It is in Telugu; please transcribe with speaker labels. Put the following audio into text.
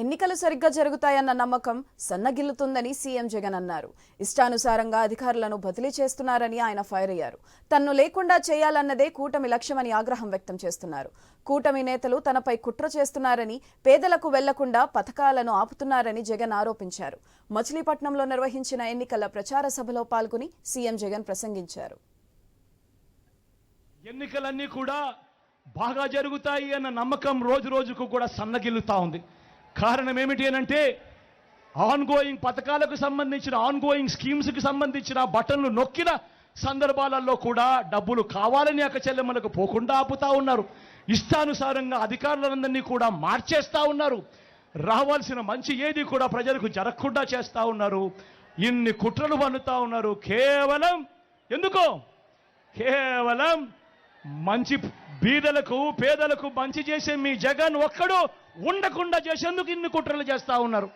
Speaker 1: ఎన్నికలు సరిగ్గా జరుగుతాయన్న నమ్మకం సన్నగిల్లుతుందని సీఎం జగన్ అన్నారు. ఇష్టానుసారంగా అధికారులను బదిలీ చేస్తున్నారని ఆయన ఫైర్ అయ్యారు. తన్ను లేకుండా చేయాలన్నదే కూటమి లక్ష్యమని ఆగ్రహం వ్యక్తం చేస్తున్నారు. కూటమి నేతలు తనపై కుట్ర చేస్తున్నారని పేదలకు వెళ్ళకుండా పథకాలను ఆపుతున్నారని జగన్ ఆరోపించారు. మచిలీపట్నంలో నిర్వహించిన ఎన్నికల ప్రచార సభలో పాల్గొని సీఎం జగన్ ప్రసంగించారు.
Speaker 2: ఎన్నికలన్నీ కూడా బాగా జరుగుతాయి అన్న నమ్మకం రోజు రోజుకు కూడా సన్నగిల్లుతా ఉంది. కారణం ఏమిటి అనంటే ఆన్గోయింగ్ పథకాలకు సంబంధించిన ఆన్గోయింగ్ స్కీమ్స్కి సంబంధించిన బటన్లు నొక్కిన సందర్భాలలో కూడా డబ్బులు కావాలని అక్క చెల్లెమ్మలకు పోకుండా ఆపుతా ఉన్నారు. ఇష్టానుసారంగా అధికారులందరినీ కూడా మార్చేస్తూ ఉన్నారు. రావాల్సిన మంచి ఏది కూడా ప్రజలకు జరగకుండా చేస్తూ ఉన్నారు. ఇన్ని కుట్రలు పన్నుతా ఉన్నారు. కేవలం ఎందుకో? కేవలం మంచి బీదలకు పేదలకు మంచి చేసే మీ జగన్ ఒక్కడు ఉండకుండా చేసేందుకు ఇన్ని కుట్రలు చేస్తా ఉన్నారు.